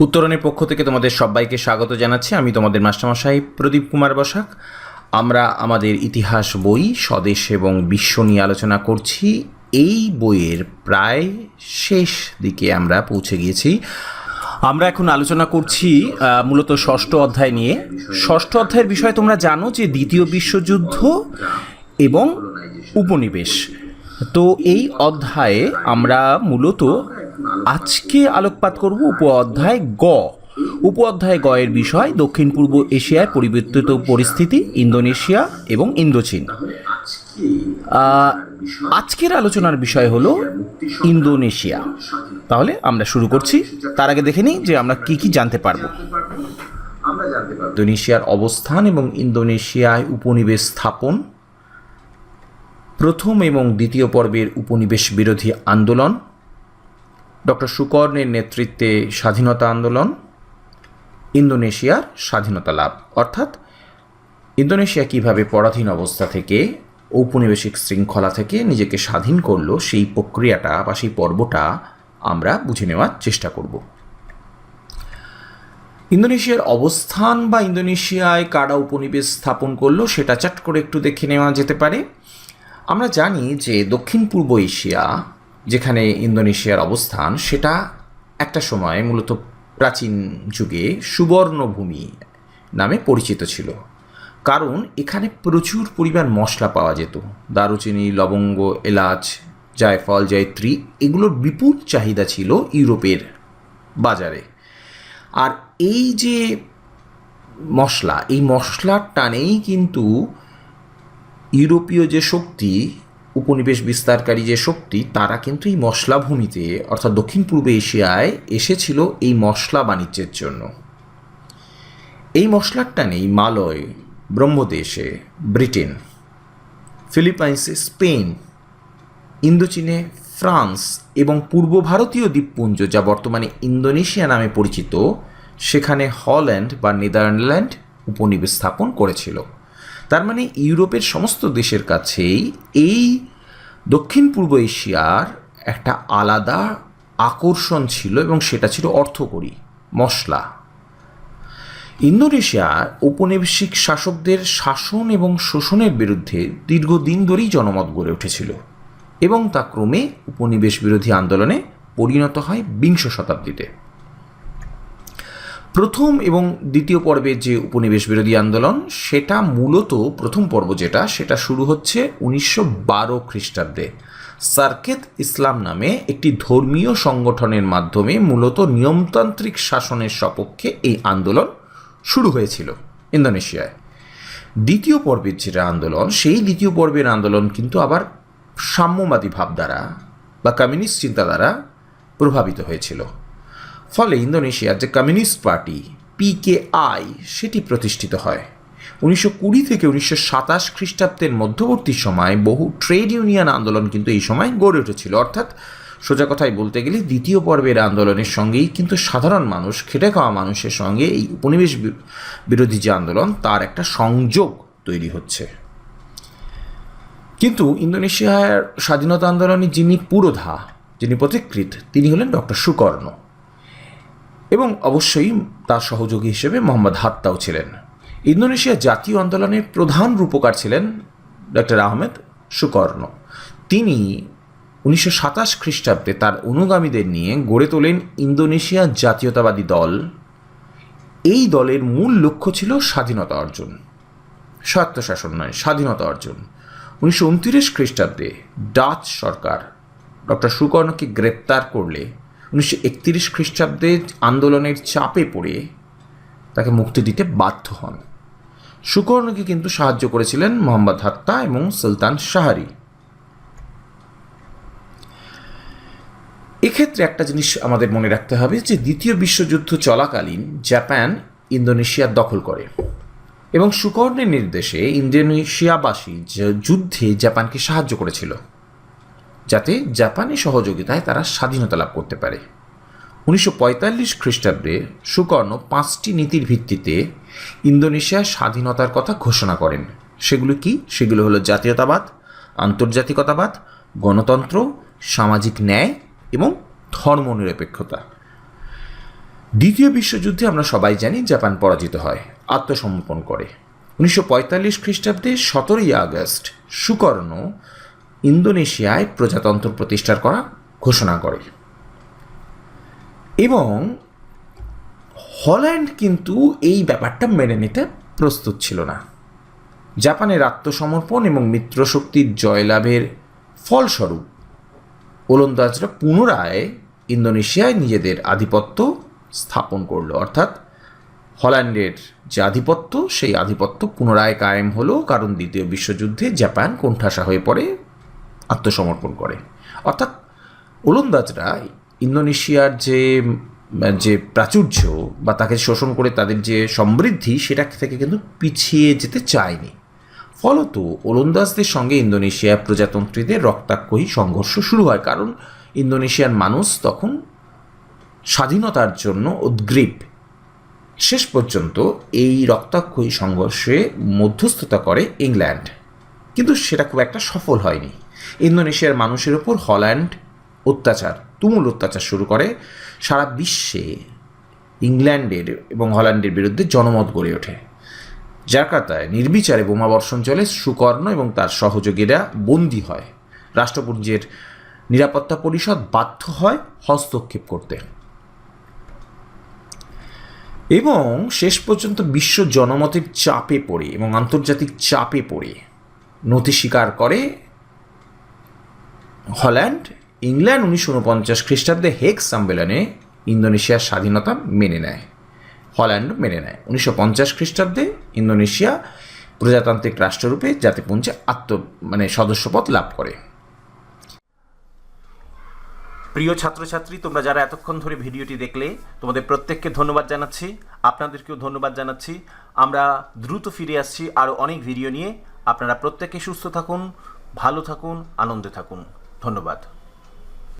উত্তরণের পক্ষ থেকে তোমাদের সবাইকে স্বাগত জানাচ্ছি। আমি তোমাদের মাস্টারমশাই প্রদীপ কুমার বসাক। আমরা আমাদের ইতিহাস বই স্বদেশ এবং বিশ্ব নিয়ে আলোচনা করছি। এই বইয়ের প্রায় শেষ দিকে আমরা পৌঁছে গিয়েছি। আমরা এখন আলোচনা করছি মূলত ষষ্ঠ অধ্যায় নিয়ে। ষষ্ঠ অধ্যায়ের বিষয়ে তোমরা জানো যে দ্বিতীয় বিশ্বযুদ্ধ এবং উপনিবেশ। তো এই অধ্যায়ে আমরা মূলত আজকে আলোকপাত করব উপ অধ্যায় গ। উপ অধ্যায় গ এর বিষয় দক্ষিণ পূর্ব এশিয়ায় পরিবর্তিত পরিস্থিতি, ইন্দোনেশিয়া এবং ইন্দোচীন। আজকের আলোচনার বিষয় হলো ইন্দোনেশিয়া। তাহলে আমরা শুরু করছি। তার আগে দেখে নিই যে আমরা কি কি জানতে পারব। ইন্দোনেশিয়ার অবস্থান এবং ইন্দোনেশিয়ায় উপনিবেশ স্থাপন, প্রথম এবং দ্বিতীয় পর্বের উপনিবেশ বিরোধী আন্দোলন ডক্টর সুকর্ণের নেতৃত্বে স্বাধীনতা আন্দোলন, ইন্দোনেশিয়ার স্বাধীনতা লাভ। অর্থাৎ, ইন্দোনেশিয়া কীভাবে পরাধীন অবস্থা থেকে, ঔপনিবেশিক শৃঙ্খলা থেকে নিজেকে স্বাধীন করল, সেই প্রক্রিয়াটা বা সেই পর্বটা আমরা বুঝে নেওয়ার চেষ্টা করব। ইন্দোনেশিয়ার অবস্থান বা ইন্দোনেশিয়ায় কারা উপনিবেশ স্থাপন করল, সেটা চাট করে একটু দেখে নেওয়া যেতে পারে। আমরা জানি যে দক্ষিণ পূর্ব এশিয়া যেখানে ইন্দোনেশিয়ার অবস্থান, সেটা একটা সময় মূলত প্রাচীন যুগে সুবর্ণভূমি নামে পরিচিত ছিল। কারণ এখানে প্রচুর পরিমাণ মশলা পাওয়া যেত। দারুচিনি, লবঙ্গ, এলাচ, জায়ফল, জয়ত্রী, এগুলোর বিপুল চাহিদা ছিল ইউরোপের বাজারে। আর এই যে মশলা, এই মশলার টানেই কিন্তু ইউরোপীয় যে শক্তি উপনিবেশ বিস্তারকারী যে শক্তি, তারা কিন্তু এই মশলা ভূমিতে অর্থাৎ দক্ষিণ পূর্ব এশিয়ায় এসেছিল এই মশলা বাণিজ্যের জন্য। এই মশলার টানেই মালয়, ব্রহ্মদেশে, ব্রিটেন, ফিলিপাইন্সে স্পেন, ইন্দোচীনে ফ্রান্স এবং পূর্ব ভারতীয় দ্বীপপুঞ্জ, যা বর্তমানে ইন্দোনেশিয়া নামে পরিচিত, সেখানে হল্যান্ড বা নেদারল্যান্ড উপনিবেশ স্থাপন করেছিল। তার মানে ইউরোপের সমস্ত দেশের কাছেই এই দক্ষিণ পূর্ব এশিয়ার একটা আলাদা আকর্ষণ ছিল এবং সেটা ছিল অর্থকরী, মশলা। ইন্দোনেশিয়ার ঔপনিবেশিক শাসকদের শাসন এবং শোষণের বিরুদ্ধে দীর্ঘদিন ধরেই জনমত গড়ে উঠেছিল এবং তা ক্রমে উপনিবেশ বিরোধী আন্দোলনে পরিণত হয় বিংশ শতাব্দীতে। প্রথম এবং দ্বিতীয় পর্বের যে উপনিবেশ বিরোধী আন্দোলন, সেটা মূলত প্রথম পর্ব যেটা, সেটা শুরু হচ্ছে উনিশশো বারো খ্রিস্টাব্দে। সার্কেত ইসলাম নামে একটি ধর্মীয় সংগঠনের মাধ্যমে মূলত নিয়মতান্ত্রিক শাসনের সপক্ষে এই আন্দোলন শুরু হয়েছিল ইন্দোনেশিয়ায়। দ্বিতীয় পর্বের যেটা আন্দোলন, সেই দ্বিতীয় পর্বের আন্দোলন কিন্তু আবার সাম্যবাদী ভাবধারা বা কমিউনিস্ট চিন্তাধারা প্রভাবিত হয়েছিল। ফলে ইন্দোনেশিয়ার যে কমিউনিস্ট পার্টি, পিকেআই, সেটি প্রতিষ্ঠিত হয়। উনিশশো কুড়ি থেকে উনিশশো সাতাশ খ্রিস্টাব্দের মধ্যবর্তী সময় বহু ট্রেড ইউনিয়ন আন্দোলন কিন্তু এই সময় গড়ে উঠেছিল। অর্থাৎ সোজা কথায় বলতে গেলে দ্বিতীয় পর্বের আন্দোলনের সঙ্গেই কিন্তু সাধারণ মানুষ, খেটে খাওয়া মানুষের সঙ্গে এই উপনিবেশ বিরোধী যে আন্দোলন, তার একটা সংযোগ তৈরি হচ্ছে। কিন্তু ইন্দোনেশিয়ার স্বাধীনতা আন্দোলনে যিনি পুরোধা, যিনি পথিকৃৎ তিনি হলেন ডক্টর সুকর্ণ। এবং অবশ্যই তার সহযোগী হিসেবে মোহাম্মদ হাত্তাও ছিলেন। ইন্দোনেশিয়া জাতীয় আন্দোলনের প্রধান রূপকার ছিলেন ডক্টর আহমেদ সুকর্ণ। তিনি উনিশশো সাতাশ খ্রিস্টাব্দে তার অনুগামীদের নিয়ে গড়ে তোলেন ইন্দোনেশিয়া জাতীয়তাবাদী দল। এই দলের মূল লক্ষ্য ছিল স্বাধীনতা অর্জন। স্বায়ত্তশাসন নয়, স্বাধীনতা অর্জন। উনিশশো উনত্রিশ খ্রিস্টাব্দে ডাচ সরকার ডক্টর সুকর্ণকে গ্রেপ্তার করলে উনিশশো একত্রিশ খ্রিস্টাব্দে আন্দোলনের চাপে পড়ে তাকে মুক্তি দিতে বাধ্য হন। সুকর্ণকে কিন্তু সাহায্য করেছিলেন মোহাম্মদ হাত্তা এবং সুলতান শাহারি। এক্ষেত্রে একটা জিনিস আমাদের মনে রাখতে হবে যে দ্বিতীয় বিশ্বযুদ্ধ চলাকালীন জাপান ইন্দোনেশিয়া দখল করে এবং সুকর্ণের নির্দেশে ইন্দোনেশিয়াবাসী যুদ্ধে জাপানকে সাহায্য করেছিল। যাতে জাপানি সহযোগিতায় তারা স্বাধীনতা লাভ করতে পারে। উনিশশো পঁয়তাল্লিশ খ্রিস্টাব্দে সুকর্ণ পাঁচটি নীতির ভিত্তিতে ইন্দোনেশিয়ার স্বাধীনতার কথা ঘোষণা করেন। সেগুলো কি? সেগুলো হলো জাতীয়তাবাদ, আন্তর্জাতিকতাবাদ, গণতন্ত্র, সামাজিক ন্যায় এবং ধর্মনিরপেক্ষতা। দ্বিতীয় বিশ্বযুদ্ধে আমরা সবাই জানি জাপান পরাজিত হয়, আত্মসমর্পণ করে। উনিশশো পঁয়তাল্লিশ খ্রিস্টাব্দে সতেরোই আগস্ট সুকর্ণ ইন্দোনেশিয়ায় প্রজাতন্ত্র প্রতিষ্ঠার করা ঘোষণা করে। এবং হল্যান্ড কিন্তু এই ব্যাপারটা মেনে নিতে প্রস্তুত ছিল না। জাপানের আত্মসমর্পণ এবং মিত্রশক্তির জয়লাভের ফলস্বরূপ ওলন্দাজরা পুনরায় ইন্দোনেশিয়ায় নিজেদের আধিপত্য স্থাপন করল। অর্থাৎ হল্যান্ডের যে আধিপত্য, সেই আধিপত্য পুনরায় কায়েম হলো, কারণ দ্বিতীয় বিশ্বযুদ্ধে জাপান কোণঠাসা হয়ে পড়ে আত্মসমর্পণ করে। অর্থাৎ ওলন্দাজরা ইন্দোনেশিয়ার যে যে প্রাচুর্য বা তাকে শোষণ করে তাদের যে সমৃদ্ধি, সেটা থেকে কিন্তু পিছিয়ে যেতে চায়নি। ফলত ওলন্দাজদের সঙ্গে ইন্দোনেশিয়া প্রজাতন্ত্রীদের রক্তাক্ষয়ী সংঘর্ষ শুরু হয়। কারণ ইন্দোনেশিয়ার মানুষ তখন স্বাধীনতার জন্য উদ্গ্রীব। শেষ পর্যন্ত এই রক্তাক্ষয়ী সংঘর্ষে মধ্যস্থতা করে ইংল্যান্ড। কিন্তু সেটা খুব একটা সফল হয়নি। ইন্দোনেশিয়ার মানুষের ওপর হল্যান্ড অত্যাচার, তুমুল অত্যাচার শুরু করে সারা বিশ্বে ইংল্যান্ডের এবং হল্যান্ডের বিরুদ্ধে জনমত গড়ে ওঠে। জাকার্তায় নির্বিচারে বোমাবর্ষণ চলে, সুকর্ণ এবং তার সহযোগীরা বন্দী হয়। রাষ্ট্রপুঞ্জের নিরাপত্তা পরিষদ বাধ্য হয় হস্তক্ষেপ করতে। এবং শেষ পর্যন্ত বিশ্ব জনমতের চাপে পড়ে এবং আন্তর্জাতিক চাপে পড়ে। নথি স্বীকার করে হল্যান্ড, ইংল্যান্ড উনিশশো উনপঞ্চাশ খ্রিস্টাব্দে হেগ সম্মেলনে ইন্দোনেশিয়ার স্বাধীনতা মেনে নেয়। হল্যান্ড মেনে নেয়। উনিশশো পঞ্চাশ খ্রিস্টাব্দে ইন্দোনেশিয়া প্রজাতান্ত্রিক রাষ্ট্ররূপে জাতিপুঞ্জে আত্ম মানে সদস্যপদ লাভ করে। প্রিয় ছাত্রছাত্রী, তোমরা যারা এতক্ষণ ধরে ভিডিওটি দেখলে, তোমাদের প্রত্যেককে ধন্যবাদ জানাচ্ছি। আপনাদেরকেও ধন্যবাদ জানাচ্ছি। আমরা দ্রুত ফিরে আসছি আরও অনেক ভিডিও নিয়ে। আপনারা প্রত্যেকে সুস্থ থাকুন, ভালো থাকুন, আনন্দে থাকুন। ধন্যবাদ।